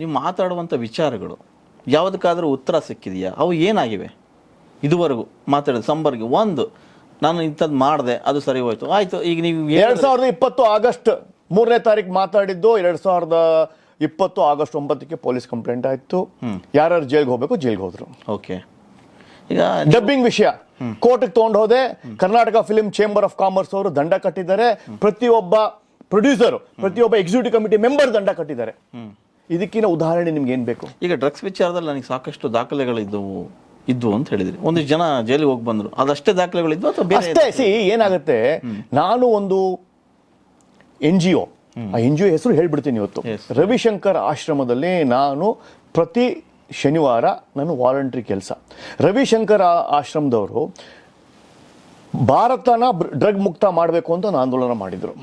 ನೀವು ಮಾತಾಡುವಂಥ ವಿಚಾರಗಳು ಯಾವುದಕ್ಕಾದರೂ ಉತ್ತರ ಸಿಕ್ಕಿದೆಯಾ? ಅವು ಏನಾಗಿವೆ? ಇದುವರೆಗೂ ಮಾತಾಡಿದ ಸಂಬರ್ಗೆ ಒಂದು ನಾನು ಇಂಥದ್ದು ಮಾಡಿದೆ ಅದು ಸರಿ ಹೋಯ್ತು. ಆಯಿತು ಈಗ ನೀವು ಎರಡ್ ಸಾವಿರದ ಇಪ್ಪತ್ತು ಆಗಸ್ಟ್ ಮೂರನೇ ತಾರೀಕು ಮಾತಾಡಿದ್ದು ಎರಡ್ ಸಾವಿರದ ಇಪ್ಪತ್ತು ಆಗಸ್ಟ್ ಒಂಬತ್ತಕ್ಕೆ ಪೊಲೀಸ್ ಕಂಪ್ಲೇಂಟ್ ಆಯಿತು. ಯಾರ್ಯಾರು ಜೈಲ್ಗೆ ಹೋಗಬೇಕು ಜೈಲ್ಗೆ ಹೋದ್ರು. ಓಕೆ. ಈಗ ಡಬ್ಬಿಂಗ್ ವಿಷಯ. ಕೋರ್ಟ್ಗೆ ತೊಗೊಂಡು ಹೋದೆ. Karnataka film chamber of commerce ಅವರು ದಂಡ ಕಟ್ಟಿದ್ದಾರೆ. ಪ್ರತಿಯೊಬ್ಬ ಪ್ರೊಡ್ಯೂಸರ್ ಪ್ರತಿಯೊಬ್ಬ ಎಕ್ಸಿಕ್ಯೂಟಿವ್ ಕಮಿಟಿ ಮೆಂಬರ್ ದಂಡ ಕಟ್ಟಿದ್ದಾರೆ. ಇದಕ್ಕಿನ ಉದಾಹರಣೆ ನಿಮ್ಗೆ ಏನ್ ಬೇಕು? ಈಗ ಡ್ರಗ್ಸ್ ವಿಚಾರದಲ್ಲಿ ನನಗೆ ಸಾಕಷ್ಟು ದಾಖಲೆಗಳಿದ್ದವು ಇದ್ವು ಅಂತ ಹೇಳಿದ್ರಿ. ಒಂದಿಷ್ಟು ಜನ ಜೈಲಿಗೆ ಹೋಗಿ ಬಂದರು. ಅದಷ್ಟೇ ದಾಖಲೆಗಳಿದ್ವು ಅಥವಾ ಬೇರೆ ಅಷ್ಟೇ ಸಿ ಏನಾಗುತ್ತೆ? ನಾನು ಒಂದು ಎನ್ ಜಿ ಒ ಆ ಎನ್ ಜಿ ಒ ಹೆಸರು ಹೇಳ್ಬಿಡ್ತೀನಿ ಇವತ್ತು. ರವಿಶಂಕರ್ ಆಶ್ರಮದಲ್ಲಿ ನಾನು ಪ್ರತಿ ಶನಿವಾರ ನಾನು ವಾಲಂಟ್ರಿ ಕೆಲಸ. ರವಿಶಂಕರ್ ಆಶ್ರಮದವರು ಭಾರತನ ಡ್ರಗ್ ಮುಕ್ತ ಮಾಡಬೇಕು ಅಂತ ಒಂದು ಆಂದೋಲನ ಮಾಡಿದರು.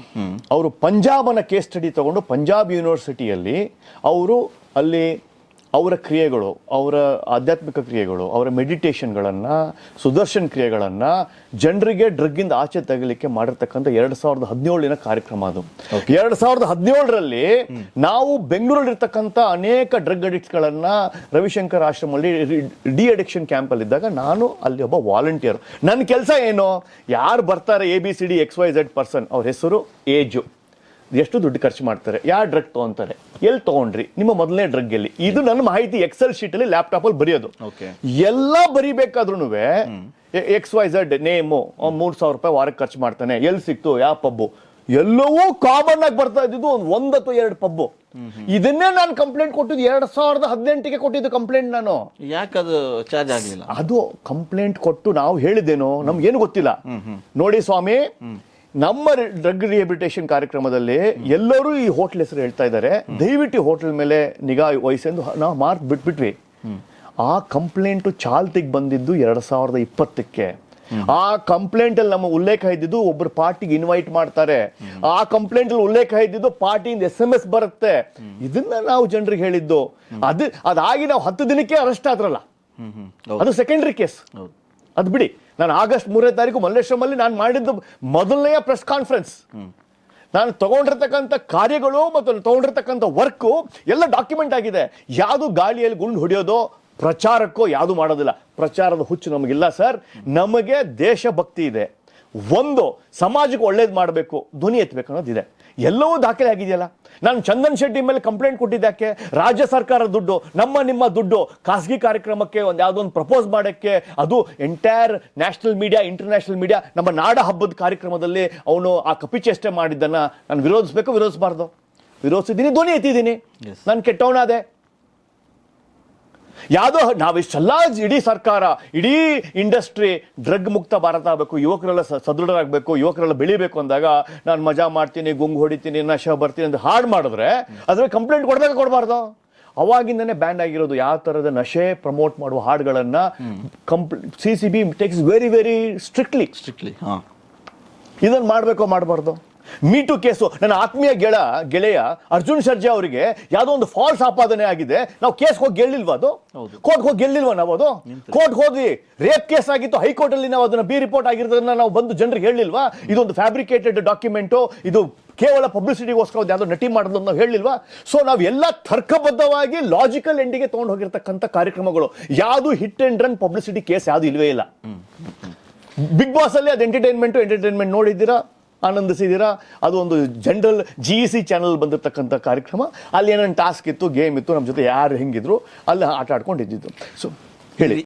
ಅವರು ಪಂಜಾಬನ ಕೇಸ್ ಸ್ಟಡಿ ತಗೊಂಡು ಪಂಜಾಬ್ ಯೂನಿವರ್ಸಿಟಿಯಲ್ಲಿ ಅವರು ಅಲ್ಲಿ ಅವರ ಕ್ರಿಯೆಗಳು ಅವರ ಆಧ್ಯಾತ್ಮಿಕ ಕ್ರಿಯೆಗಳು ಅವರ ಮೆಡಿಟೇಷನ್ಗಳನ್ನು ಸುದರ್ಶನ್ ಕ್ರಿಯೆಗಳನ್ನು ಜನರಿಗೆ ಡ್ರಗ್ಗಿಂದ ಆಚೆ ತೆಗಲಿಕ್ಕೆ ಮಾಡಿರ್ತಕ್ಕಂಥ ಎರಡು ಸಾವಿರದ ಹದಿನೇಳಿನ ಕಾರ್ಯಕ್ರಮ ಅದು. ಎರಡು ಸಾವಿರದ ಹದಿನೇಳರಲ್ಲಿ ನಾವು ಬೆಂಗಳೂರಲ್ಲಿರ್ತಕ್ಕಂಥ ಅನೇಕ ಡ್ರಗ್ ಅಡಿಕ್ಟ್ಗಳನ್ನು ರವಿಶಂಕರ್ ಆಶ್ರಮಲ್ಲಿ ಡಿ ಅಡಿಕ್ಷನ್ ಕ್ಯಾಂಪಲ್ಲಿದ್ದಾಗ ನಾನು ಅಲ್ಲಿ ಒಬ್ಬ ವಾಲಂಟಿಯರ್. ನನ್ನ ಕೆಲಸ ಏನು? ಯಾರು ಬರ್ತಾರೆ A B C D X Y Z person ಅವ್ರ ಹೆಸರು ಏಜು. ಎಷ್ಟು ದುಡ್ಡು ಖರ್ಚು ಮಾಡ್ತಾರೆ? ಯಾವ ಡ್ರಗ್ ತೊಗೊಂತಾರೆ? ಎಲ್ಲಿ ತೊಗೊಂಡ್ರಿ? ನಿಮ್ಮ ಮೊದಲನೇ ಡ್ರಗ್ ಎಲ್ಲಿ? ಇದು ನನ್ನ ಮಾಹಿತಿ ಎಕ್ಸೆಲ್ ಶೀಟಲ್ಲಿ ಲ್ಯಾಪ್ಟಾಪಲ್ಲಿ ಬರೆಯೋದು. ಓಕೆ. ಎಲ್ಲ ಬರಿಬೇಕಾದ್ರೂ ಎಕ್ಸ್ ವೈ ಝೆಡ್ ನೇಮು ಮೂರು ಸಾವಿರ ರೂಪಾಯಿ ವಾರಕ್ಕೆ ಖರ್ಚು ಮಾಡ್ತಾನೆ. ಎಲ್ಲಿ ಸಿಕ್ತು? ಯಾವ ಪಬ್ಬು? ಎಲ್ಲವೂ ಕಾಮನ್ ಆಗಿ ಬರ್ತಾ ಇದ್ದಿದ್ದು ಒಂದು ಒಂದ್ ಅಥವಾ ಎರಡು ಪಬ್ಬು. ಇದನ್ನೇ ನಾನು ಕಂಪ್ಲೇಂಟ್ ಕೊಟ್ಟಿದ್ದು. ಎರಡ್ ಸಾವಿರದ ಹದಿನೆಂಟಿಗೆ ಕೊಟ್ಟಿದ್ದು ಕಂಪ್ಲೇಂಟ್ ನಾನು. ಯಾಕೆ ಅದು ಚಾರ್ಜ್ ಆಗಲಿಲ್ಲ? ಅದು ಕಂಪ್ಲೇಂಟ್ ಕೊಟ್ಟು ನಾವು ಹೇಳಿದ್ದೇನೋ ನಮ್ಗೇನು ಗೊತ್ತಿಲ್ಲ. ನೋಡಿ ಸ್ವಾಮಿ ನಮ್ಮ ಡ್ರಗ್ ರಿಹಬಿಲಿಟೇಷನ್ ಕಾರ್ಯಕ್ರಮದಲ್ಲಿ ಎಲ್ಲರೂ ಈ ಹೋಟ್ಲ್ ಹೆಸರು ಹೇಳ್ತಾ ಇದ್ದಾರೆ. ದಯವಿಟ್ಟು ಹೋಟ್ಲ್ ಮೇಲೆ ನಿಗಾ ವಹಿಸೆಂದು ನಾವು ಮಾರ್ಕ್ ಬಿಟ್ಬಿಟ್ವಿ. ಆ ಕಂಪ್ಲೇಂಟು ಚಾಲ್ತಿಗೆ ಬಂದಿದ್ದು ಎರಡ್ ಸಾವಿರದ ಇಪ್ಪತ್ತಕ್ಕೆ. ಆ ಕಂಪ್ಲೇಂಟ್ ಅಲ್ಲಿ ನಮ್ಮ ಉಲ್ಲೇಖ ಇದ್ದಿದ್ದು ಒಬ್ಬರು ಪಾರ್ಟಿಗೆ ಇನ್ವೈಟ್ ಮಾಡ್ತಾರೆ. ಆ ಕಂಪ್ಲೇಂಟ್ ಅಲ್ಲಿ ಉಲ್ಲೇಖ ಇದ್ದಿದ್ದು ಪಾರ್ಟಿಯಿಂದ ಎಸ್ ಎಂ ಎಸ್ ಬರುತ್ತೆ. ಇದನ್ನ ನಾವು ಜನರಿಗೆ ಹೇಳಿದ್ದು. ಅದು ಅದಾಗಿ ನಾವು ಹತ್ತು ದಿನಕ್ಕೆ ಅರೆಸ್ಟ್ ಆದ್ರಲ್ಲ. ಅದು ಸೆಕೆಂಡ್ರಿ ಕೇಸ್ ಅದು ಬಿಡಿ. ನಾನು ಆಗಸ್ಟ್ ಮೂರನೇ ತಾರೀಕು ಮಲ್ಲೇಶ್ವರಮಲ್ಲಿ ನಾನು ಮಾಡಿದ್ದು ಮೊದಲನೆಯ ಪ್ರೆಸ್ ಕಾನ್ಫರೆನ್ಸ್ ನಾನು ತಗೊಂಡಿರ್ತಕ್ಕಂಥ ಕಾರ್ಯಗಳು ಮತ್ತು ತಗೊಂಡಿರ್ತಕ್ಕಂಥ ವರ್ಕು ಎಲ್ಲ ಡಾಕ್ಯುಮೆಂಟ್ ಆಗಿದೆ. ಯಾವುದು ಗಾಳಿಯಲ್ಲಿ ಗುಂಡು ಹೊಡೆಯೋದು ಪ್ರಚಾರಕ್ಕೋ ಯಾವುದು ಮಾಡೋದಿಲ್ಲ. ಪ್ರಚಾರದ ಹುಚ್ಚು ನಮಗಿಲ್ಲ ಸರ್. ನಮಗೆ ದೇಶಭಕ್ತಿ ಇದೆ. ಒಂದು, ಸಮಾಜಕ್ಕೆ ಒಳ್ಳೇದು ಮಾಡಬೇಕು. ಧ್ವನಿ ಎತ್ತಬೇಕು ಅನ್ನೋದಿದೆ. ಎಲ್ಲವೂ ದಾಖಲೆ ಆಗಿದೆಯಲ್ಲ? ನಾನು ಚಂದನ್ ಶೆಟ್ಟಿ ಮೇಲೆ ಕಂಪ್ಲೇಂಟ್ ಕೊಟ್ಟಿದ್ದಕ್ಕೆ ರಾಜ್ಯ ಸರ್ಕಾರದ ದುಡ್ಡು ನಮ್ಮ ನಿಮ್ಮ ದುಡ್ಡು ಖಾಸಗಿ ಕಾರ್ಯಕ್ರಮಕ್ಕೆ ಒಂದು ಯಾವುದೋ ಒಂದು ಪ್ರಪೋಸ್ ಮಾಡೋಕ್ಕೆ ಅದು entire national media international media ನಮ್ಮ ನಾಡ ಹಬ್ಬದ ಕಾರ್ಯಕ್ರಮದಲ್ಲಿ ಅವನು ಆ ಕಪಿಚೇಷ್ಟೆ ಮಾಡಿದ್ದನ್ನು ನಾನು ವಿರೋಧಿಸ್ಬೇಕು ವಿರೋಧಿಸಬಾರ್ದು. ವಿರೋಧಿಸಿದ್ದೀನಿ ಧ್ವನಿ ಎತ್ತಿದ್ದೀನಿ. ನಾನು ಕೆಟ್ಟವನಾದೆ. ಯಾವುದೋ ನಾವಿಷ್ಟೆಲ್ಲ ಇಡೀ ಸರ್ಕಾರ ಇಡೀ ಇಂಡಸ್ಟ್ರಿ ಡ್ರಗ್ ಮುಕ್ತ ಭಾರತ ಆಗಬೇಕು ಯುವಕರೆಲ್ಲ ಸ- ಸದೃಢರಾಗಬೇಕು ಯುವಕರೆಲ್ಲ ಬೆಳಿಬೇಕು ಅಂದಾಗ ನಾನು ಮಜಾ ಮಾಡ್ತೀನಿ ಗುಂಗು ಹೊಡಿತೀನಿ ನಶ ಬರ್ತೀನಿ ಅಂತ ಹಾಡು ಮಾಡಿದ್ರೆ ಅದ್ರ ಕಂಪ್ಲೇಂಟ್ ಕೊಡಬೇಕು ಕೊಡಬಾರ್ದು? ಅವಾಗಿಂದನೇ ಬ್ಯಾಂಡ್ ಆಗಿರೋದು ಯಾವ ಥರದ ನಶೆ ಪ್ರಮೋಟ್ ಮಾಡುವ ಹಾಡುಗಳನ್ನು ಕಂಪ್ಲೀ C C B takes very very strictly strictly ಹಾಂ. ಇದನ್ನು ಮಾಡಬೇಕೋ ಮಾಡಬಾರ್ದು? Me too case. ನನ್ನ ಆತ್ಮೀಯ ಗೆಳ ಗೆಳೆಯ ಅರ್ಜುನ್ ಸರ್ಜಾ ಅವರಿಗೆ ಯಾವುದೋ ಒಂದು ಫಾಲ್ಸ್ ಆಪಾದನೆ ಆಗಿದೆ. ನಾವು ಕೇಸ್ ಹೋಗಿ ಗೆಲ್ಲಿಲ್ವಾ ಅದು. ಕೋರ್ಟ್ ಹೋಗಿ ಗೆಲ್ಲಿಲ್ವಾ ನಾವು ಅದು? ಕೋರ್ಟ್ ಹೋದ್ವಿ ರೇಪ್ ಕೇಸ್ ಆಗಿತ್ತು ಹೈಕೋರ್ಟ್ ಅಲ್ಲಿ ನಾವು ಅದನ್ನ ಬಿ ರಿಪೋರ್ಟ್ ಆಗಿರೋದನ್ನ ನಾವು ಬಂದು ಜನರಿಗೆ ಹೇಳಿಲ್ವಾ? ಇದೊಂದು ಫ್ಯಾಬ್ರಿಕೇಟೆಡ್ ಡಾಕ್ಯುಮೆಂಟು ಇದು ಕೇವಲ ಪಬ್ಲಿಸಿಟಿಗೋಸ್ಕರ ಯಾವುದೋ ನಟಿ ಮಾಡೋದು ನಾವು ಹೇಳಿಲ್ವಾ? ಸೊ ನಾವು ಎಲ್ಲ ತರ್ಕಬದ್ಧವಾಗಿ ಲಾಜಿಕಲ್ ಎಂಡಿಗೆ ತಗೊಂಡು ಹೋಗಿರ್ತಕ್ಕಂಥ ಕಾರ್ಯಕ್ರಮಗಳು. ಯಾವುದು hit and run publicity case ಯಾವುದು ಇಲ್ವೇ ಇಲ್ಲ. ಬಿಗ್ ಬಾಸ್ ಅಲ್ಲಿ ಅದು ಎಂಟರ್ಟೈನ್ಮೆಂಟ್ ಎಂಟರ್ಟೈನ್ಮೆಂಟ್ ನೋಡಿದ್ದೀರಾ? ಆನಂದಿಸಿದ್ದೀರಾ? ಅದು ಒಂದು ಜನರಲ್ ಜಿ ಸಿ ಚಾನಲ್ ಬಂದಿರತಕ್ಕಂಥ ಕಾರ್ಯಕ್ರಮ. ಅಲ್ಲಿ ಏನೇನು ಟಾಸ್ಕ್ ಇತ್ತು ಗೇಮ್ ಇತ್ತು ನಮ್ಮ ಜೊತೆ ಯಾರು ಹೆಂಗಿದ್ರು, ಅಲ್ಲಿ ಆಟ ಆಡ್ಕೊಂಡಿದ್ದು ಸೊ ಹೇಳಿ.